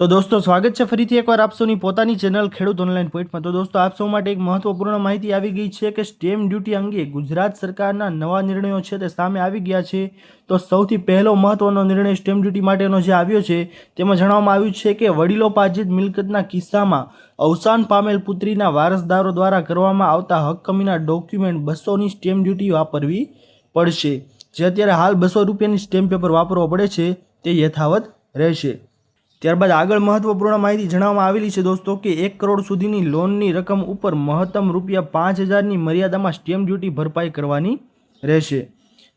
તો દોસ્તો, સ્વાગત છે ફરીથી એકવાર આપ સૌની પોતાની ચેનલ ખેડૂત ઓનલાઈન પોઈન્ટમાં તો દોસ્તો, આપ માટે એક મહત્વપૂર્ણ માહિતી આવી ગઈ છે કે સ્ટેમ ડ્યુટી અંગે ગુજરાત સરકારના નવા નિર્ણયો છે તે સામે આવી ગયા છે. તો સૌથી પહેલો મહત્વનો નિર્ણય સ્ટેમ ડ્યુટી માટેનો જે આવ્યો છે, તેમાં જણાવવામાં આવ્યું છે કે વડીલોપાર્જિત મિલકતના કિસ્સામાં અવસાન પામેલ પુત્રીના વારસદારો દ્વારા કરવામાં આવતા હકકમીના ડોક્યુમેન્ટ બસોની સ્ટેમ્પ ડ્યુટી વાપરવી પડશે. જે અત્યારે હાલ બસો રૂપિયાની સ્ટેમ્પ પેપર વાપરવો પડે છે, તે યથાવત રહેશે. ત્યારબાદ આગળ મહત્વપૂર્ણ માહિતી જણાવવામાં આવેલી છે દોસ્તો કે એક કરોડ સુધીની લોનની રકમ ઉપર મહત્તમ રૂપિયા પાંચ હજારની મર્યાદામાં સ્ટેમ્પ ડ્યુટી ભરપાઈ કરવાની રહેશે.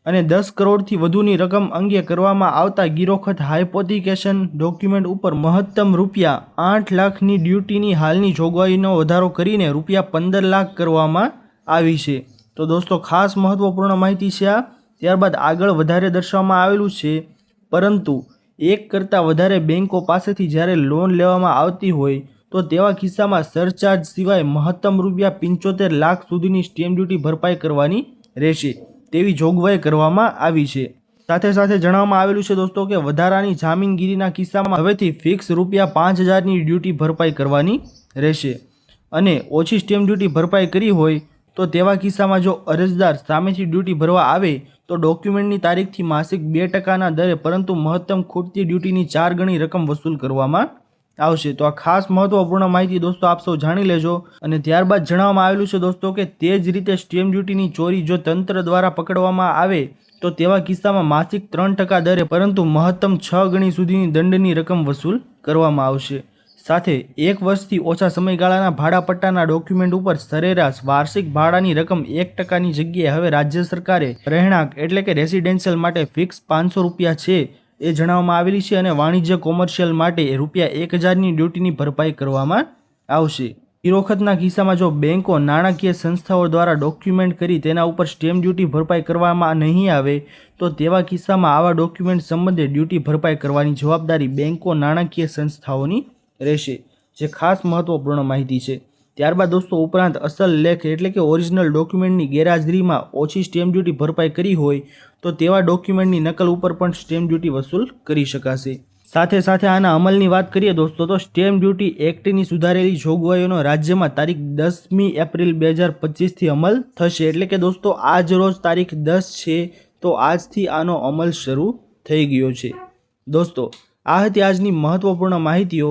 અને દસ કરોડથી વધુની રકમ અંગે કરવામાં આવતા ગિરોખત હાઇપોથિકેશન ડોક્યુમેન્ટ ઉપર મહત્તમ રૂપિયા આઠ લાખની ડ્યુટીની હાલની જોગવાઈનો વધારો કરીને રૂપિયા પંદર લાખ કરવામાં આવી છે. તો દોસ્તો ખાસ મહત્વપૂર્ણ માહિતી છે આ. ત્યારબાદ આગળ વધારે દર્શાવવામાં આવેલું છે. પરંતુ એક કરતાં વધારે બેન્કો પાસેથી જ્યારે લોન લેવામાં આવતી હોય, તો તેવા કિસ્સામાં સરચાર્જ સિવાય મહત્તમ રૂપિયા પંચોતેર લાખ સુધીની સ્ટેમ્પ ડ્યુટી ભરપાઈ કરવાની રહેશે. તેવી જોગવાઈ કરવામાં આવી છે. સાથે સાથે જણાવવામાં આવેલું છે દોસ્તો કે વધારાની જામીનગીરીના કિસ્સામાં હવેથી ફિક્સ રૂપિયા પાંચ હજારની ડ્યુટી ભરપાઈ કરવાની રહેશે. અને ઓછી સ્ટેમ્પ ડ્યુટી ભરપાઈ કરી હોય, તો તેવા કિસ્સામાં જો અરજદાર સામેથી ડ્યુટી ભરવા આવે તો ડોક્યુમેન્ટની તારીખથી માસિક બે ટકાના દરે, પરંતુ મહત્તમ ખૂટતી ડ્યુટીની ચાર ગણી રકમ વસૂલ કરવામાં આવશે. તો આ ખાસ મહત્વપૂર્ણ માહિતી દોસ્તો આપ સૌ જાણી લેજો. અને ત્યારબાદ જણાવવામાં આવેલું છે દોસ્તો કે તે જ રીતે સ્ટેમ્પ ડ્યુટીની ચોરી જો તંત્ર દ્વારા પકડવામાં આવે, તો તેવા કિસ્સામાં માસિક ત્રણ ટકા દરે, પરંતુ મહત્તમ છ ગણી સુધીની દંડની રકમ વસૂલ કરવામાં આવશે. સાથે એક વર્ષથી ઓછા સમયગાળાના ભાડાપટ્ટાના ડોક્યુમેન્ટ ઉપર સરેરાશ વાર્ષિક ભાડાની રકમ એક ટકાની જગ્યાએ હવે રાજ્ય સરકારે રહેણાંક એટલે કે રેસિડેન્શિયલ માટે ફિક્સ પાંચસો રૂપિયા છે એ જણાવવામાં આવેલી છે અને વાણિજ્ય કોમર્શિયલ માટે રૂપિયા એક હજારની ડ્યુટીની ભરપાઈ કરવામાં આવશે. ઈ કિસ્સામાં જો બેંકો નાણાકીય સંસ્થાઓ દ્વારા ડોક્યુમેન્ટ કરી તેના ઉપર સ્ટેમ્પ ડ્યુટી ભરપાઈ કરવામાં નહીં આવે, તો તેવા કિસ્સામાં આવા ડોક્યુમેન્ટ સંબંધે ડ્યુટી ભરપાઈ કરવાની જવાબદારી બેન્કો નાણાકીય સંસ્થાઓની રહેશે, જે ખાસ મહત્વપૂર્ણ માહિતી છે. ત્યારબાદ દોસ્તો, ઉપરાંત અસલ લેખ એટલે કે ઓરિજિનલ ડોક્યુમેન્ટની ગેરહાજરીમાં ઓછી સ્ટેમ્પ ડ્યુટી ભરપાઈ કરી હોય, તો તેવા ડોક્યુમેન્ટની નકલ ઉપર પણ સ્ટેમ્પ ડ્યુટી વસૂલ કરી શકાશે. સાથે સાથે આના અમલની વાત કરીએ દોસ્તો, તો સ્ટેમ્પ ડ્યુટી એક્ટની સુધારેલી જોગવાઈઓનો રાજ્યમાં તારીખ દસમી એપ્રિલ બે હજાર પચીસથી અમલ થશે. એટલે કે દોસ્તો, આજ રોજ તારીખ દસ છે, તો આજથી આનો અમલ શરૂ થઈ ગયો છે. દોસ્તો, આ હતી આજની મહત્વપૂર્ણ માહિતીઓ.